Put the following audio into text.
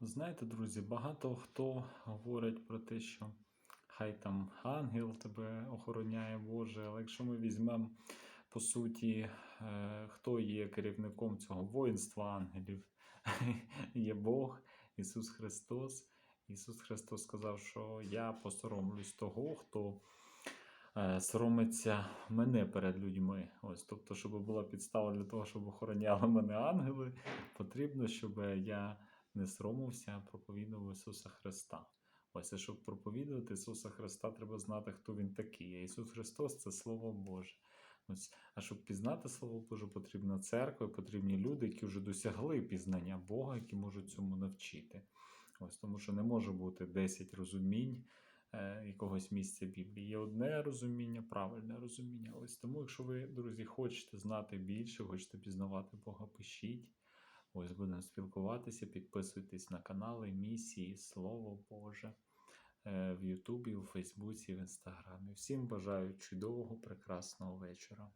Знаєте, друзі, багато хто говорить про те, що хай там ангел тебе охороняє Боже, але якщо ми візьмемо по суті, е, хто є керівником цього воїнства ангелів, є Бог, Ісус Христос. Ісус Христос сказав, що я посоромлюсь того, хто е, соромиться мене перед людьми. Ось, тобто, щоб була підстава для того, щоб охороняли мене ангели, потрібно, щоб я не соромився, проповідував Ісуса Христа. Ось, а щоб проповідувати Ісуса Христа, треба знати, хто Він такий. А Ісус Христос це Слово Боже. Ось, а щоб пізнати Слово Боже, потрібна церква, потрібні люди, які вже досягли пізнання Бога, які можуть цьому навчити. Ось, тому що не може бути 10 розумінь е, якогось місця Біблії. Є одне розуміння, правильне розуміння. Ось тому, якщо ви, друзі, хочете знати більше, хочете пізнавати Бога, пишіть. Ось будемо спілкуватися, підписуйтесь на канали місії Слово Боже е, в Ютубі, у Фейсбуці, в Інстаграмі. Всім бажаю чудового, прекрасного вечора.